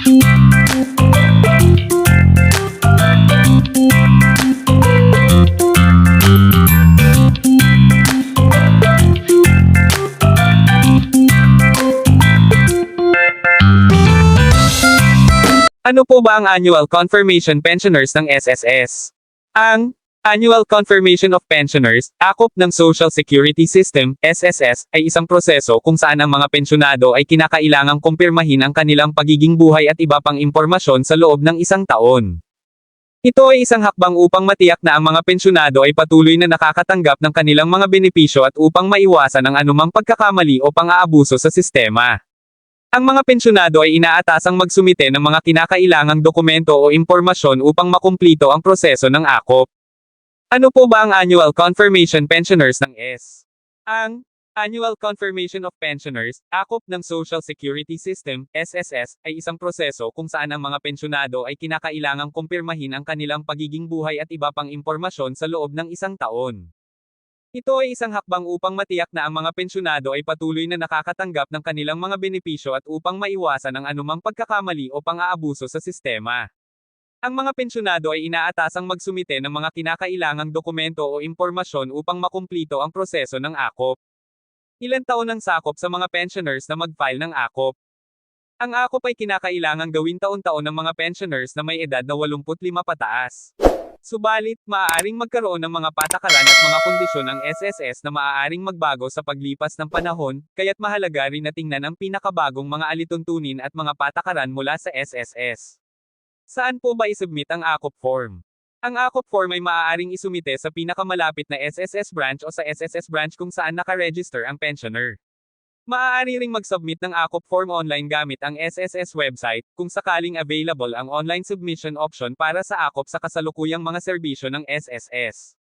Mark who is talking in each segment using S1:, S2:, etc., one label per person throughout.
S1: Ano po ba ang Annual Confirmation Pensioners ng SSS? Ang Annual Confirmation of Pensioners, akop ng Social Security System, SSS, ay isang proseso kung saan ang mga pensyonado ay kinakailangang kumpirmahin ang kanilang pagiging buhay at iba pang impormasyon sa loob ng isang taon. Ito ay isang hakbang upang matiyak na ang mga pensyonado ay patuloy na nakakatanggap ng kanilang mga benepisyo at upang maiwasan ang anumang pagkakamali o pang-aabuso sa sistema. Ang mga pensyonado ay inaatasang magsumite ng mga kinakailangang dokumento o impormasyon upang makumplito ang proseso ng akop. Ano po ba ang Annual Confirmation Pensioners ng S? Ang Annual Confirmation of Pensioners, akop ng Social Security System, SSS, ay isang proseso kung saan ang mga pensyonado ay kinakailangang kumpirmahin ang kanilang pagiging buhay at iba pang impormasyon sa loob ng isang taon. Ito ay isang hakbang upang matiyak na ang mga pensyonado ay patuloy na nakakatanggap ng kanilang mga benepisyo at upang maiwasan ang anumang pagkakamali o pang-aabuso sa sistema. Ang mga pensyonado ay inaatasang magsumite ng mga kinakailangang dokumento o impormasyon upang makumplito ang proseso ng akop. Ilan taon ang sakop sa mga pensioners na mag-file ng akop? Ang akop ay kinakailangang gawin taon-taon ng mga pensioners na may edad na 85 pataas. Subalit, maaaring magkaroon ng mga patakaran at mga kondisyon ng SSS na maaaring magbago sa paglipas ng panahon, kaya't mahalaga rin na tingnan ang pinakabagong mga alituntunin at mga patakaran mula sa SSS. Saan po ba isubmit ang AKOP form? Ang AKOP form ay maaaring isumite sa pinakamalapit na SSS branch o sa SSS branch kung saan nakaregister ang pensioner. Maaari ring mag-submit ng AKOP form online gamit ang SSS website, kung sakaling available ang online submission option para sa AKOP sa kasalukuyang mga serbisyo ng SSS.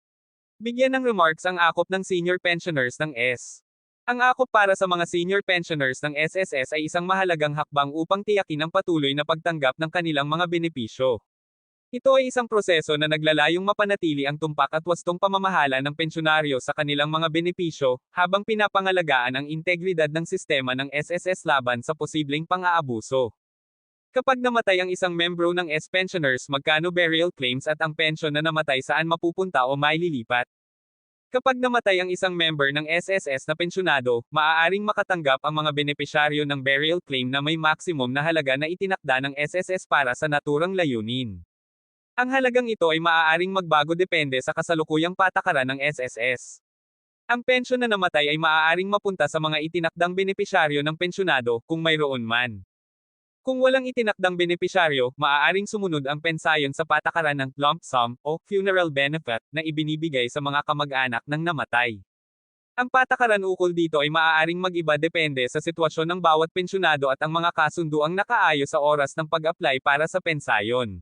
S1: Bigyan ng remarks ang AKOP ng senior pensioners ng S. Ang AKOP para sa mga senior pensioners ng SSS ay isang mahalagang hakbang upang tiyakin ang patuloy na pagtanggap ng kanilang mga benepisyo. Ito ay isang proseso na naglalayong mapanatili ang tumpak at wastong pamamahala ng pensyonaryo sa kanilang mga benepisyo, habang pinapangalagaan ang integridad ng sistema ng SSS laban sa posibleng pang-aabuso. Kapag namatay ang isang membro ng S-pensioners magkano burial claims at ang pensyon na namatay saan mapupunta o maililipat. Kapag namatay ang isang member ng SSS na pensyonado, maaaring makatanggap ang mga benepisyaryo ng burial claim na may maximum na halaga na itinakda ng SSS para sa naturang layunin. Ang halagang ito ay maaaring magbago depende sa kasalukuyang patakaran ng SSS. Ang pensyon na namatay ay maaaring mapunta sa mga itinakdang benepisyaryo ng pensyonado, kung mayroon man. Kung walang itinakdang benepisyaryo, maaaring sumunod ang pensayon sa patakaran ng lump sum o funeral benefit na ibinibigay sa mga kamag-anak ng namatay. Ang patakaran ukol dito ay maaaring mag-iba depende sa sitwasyon ng bawat pensyonado at ang mga kasunduang nakaayos sa oras ng pag-apply para sa pensayon.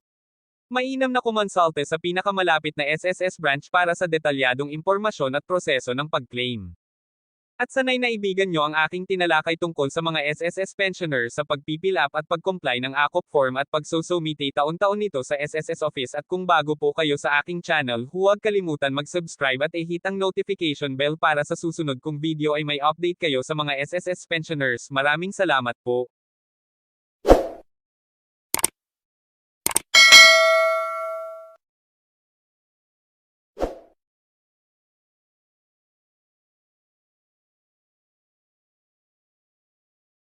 S1: Mainam na kumonsulte sa pinakamalapit na SSS branch para sa detalyadong impormasyon at proseso ng pag-claim. At sanay na ibigan nyo ang aking tinalakay tungkol sa mga SSS pensioners sa pagpipil up at pag-comply ng AKOP form at pagsosumite taon-taon nito sa SSS office at kung bago po kayo sa aking channel huwag kalimutan mag-subscribe at i-hit ang notification bell para sa susunod kong video ay may update kayo sa mga SSS pensioners. Maraming salamat po.